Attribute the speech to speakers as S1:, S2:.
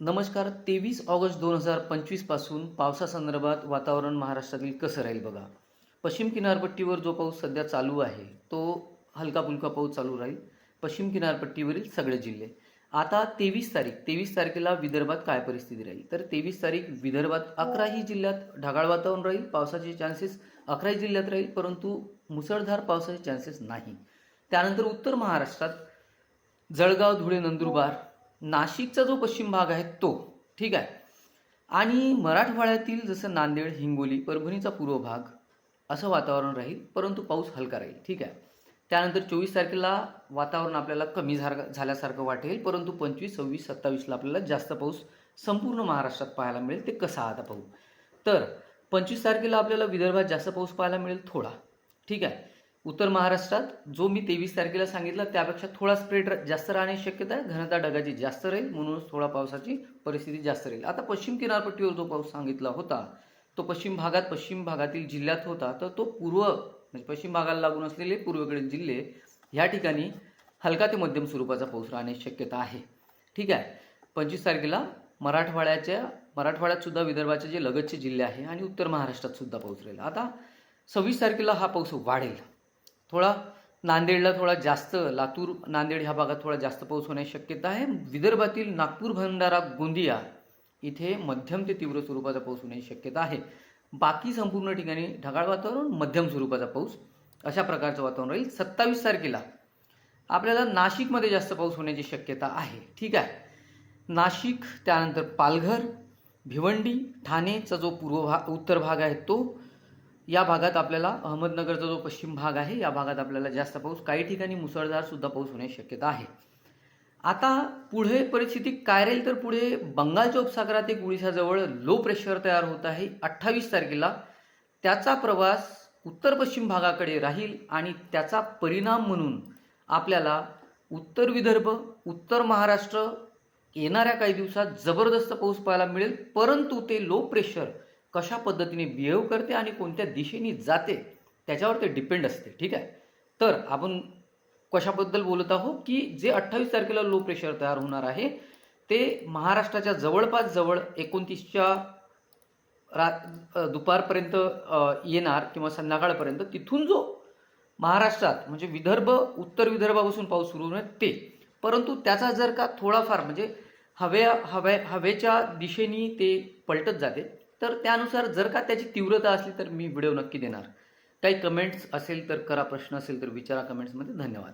S1: नमस्कार तेवीस ऑगस्ट दोन हजार पंचवीसपासून पावसासंदर्भात वातावरण महाराष्ट्रातील कसं राहील बघा. पश्चिम किनारपट्टीवर जो पाऊस सध्या चालू आहे तो हलका फुलका पाऊस चालू राहील. पश्चिम किनारपट्टीवरील सगळे जिल्हे. आता तेवीस तारीख तेवीस तारखेला विदर्भात काय परिस्थिती राहील? तर तेवीस तारीख विदर्भात अकराही जिल्ह्यात ढगाळ वातावरण राहील पावसाचे चान्सेस अकराही जिल्ह्यात राहील परंतु मुसळधार पावसाचे चान्सेस नाही. त्यानंतर उत्तर महाराष्ट्रात जळगाव धुळे नंदुरबार नाशिकचा जो पश्चिम भाग आहे तो ठीक आहे? आणि मराठवाड्यातील जसं नांदेड हिंगोली परभणीचा पूर्व भाग असं वातावरण राहील परंतु पाऊस हलका राहील ठीक आहे? त्यानंतर चोवीस तारखेला वातावरण आपल्याला कमी झार झाल्यासारखं वाटेल परंतु पंचवीस सव्वीस सत्तावीसला आपल्याला जास्त पाऊस संपूर्ण महाराष्ट्रात पाहायला मिळेल ते कसा आता पाहू? तर पंचवीस तारखेला आपल्याला विदर्भात जास्त पाऊस पाहायला मिळेल थोडा ठीक आहे? उत्तर महाराष्ट्रात जो मी तेवीस तारखेला सांगितलं त्यापेक्षा थोडा स्प्रेड जास्त राहण्याची शक्यता आहे. घनता ढगाची जास्त राहील म्हणूनच थोडा पावसाची परिस्थिती जास्त राहील. आता पश्चिम किनारपट्टीवर जो पाऊस सांगितला होता तो पश्चिम भागात पश्चिम भागातील जिल्ह्यात होता तर तो पूर्व म्हणजे पश्चिम भागाला लागून असलेले पूर्वेकडील जिल्हे ह्या ठिकाणी हलका ते मध्यम स्वरूपाचा पाऊस राहण्याची शक्यता आहे. ठीक आहे? पंचवीस तारखेला मराठवाड्याच्या मराठवाड्यात सुद्धा विदर्भाचे जे लगतचे जिल्हे आहे आणि उत्तर महाराष्ट्रात सुद्धा पाऊस राहील. आता सव्वीस तारखेला हा पाऊस वाढेल. थोडा नांदेडला थोडा जास्त लातूर नांदेड ह्या भागात थोडा जास्त पाऊस होण्याची शक्यता आहे. विदर्भातील नागपूर भंडारा गोंदिया इथे मध्यम ते तीव्र स्वरूपाचा पाऊस होण्याची शक्यता आहे. बाकी संपूर्ण ठिकाणी ढगाळ वातावरण मध्यम स्वरूपाचा पाऊस अशा प्रकारचं वातावरण राहील. सत्तावीस तारखेला आपल्याला नाशिकमध्ये जास्त पाऊस होण्याची शक्यता आहे. ठीक आहे. नाशिक त्यानंतर पालघर भिवंडी ठाणेचा जो पूर्व भाग उत्तर भाग आहे तो. या भागात आपल्याला अहमदनगरचा जो पश्चिम भाग आहे या भागात आपल्याला जास्त पाऊस काही ठिकाणी मुसळधार सुद्धा पाऊस होण्याची शक्यता आहे. आता पुढे परिस्थिती काय राहील? तर पुढे बंगालच्या उपसागरात एक ओडिशाजवळ लो प्रेशर तयार होत आहे. अठ्ठावीस तारखेला त्याचा प्रवास उत्तर पश्चिम भागाकडे राहील आणि त्याचा परिणाम म्हणून आपल्याला उत्तर विदर्भ उत्तर महाराष्ट्र येणाऱ्या काही दिवसात जबरदस्त पाऊस पाहायला मिळेल. परंतु ते लो प्रेशर कशा पद्धतीने बिहेव करते आणि कोणत्या दिशेने जाते त्याच्यावर ते डिपेंड असते ठीक आहे? तर आपण कशाबद्दल बोलत आहोत की जे अठ्ठावीस तारखेला लो प्रेशर तयार होणार आहे ते महाराष्ट्राच्या जवळपास जवळ एकोणतीसच्या रात दुपारपर्यंत येणार किंवा संध्याकाळपर्यंत तिथून जो महाराष्ट्रात म्हणजे विदर्भ उत्तर विदर्भापासून पाऊस सुरू होणार ते. परंतु त्याचा जर का थोडाफार म्हणजे हव्या हव्या हवेच्या दिशेने ते पलटत जाते तर त्यानुसार जर का त्याची तीव्रता असली तर मी व्हिडिओ नक्की देणार. काही कमेंट्स असेल तर करा प्रश्न असेल तर विचारा कमेंट्समध्ये धन्यवाद.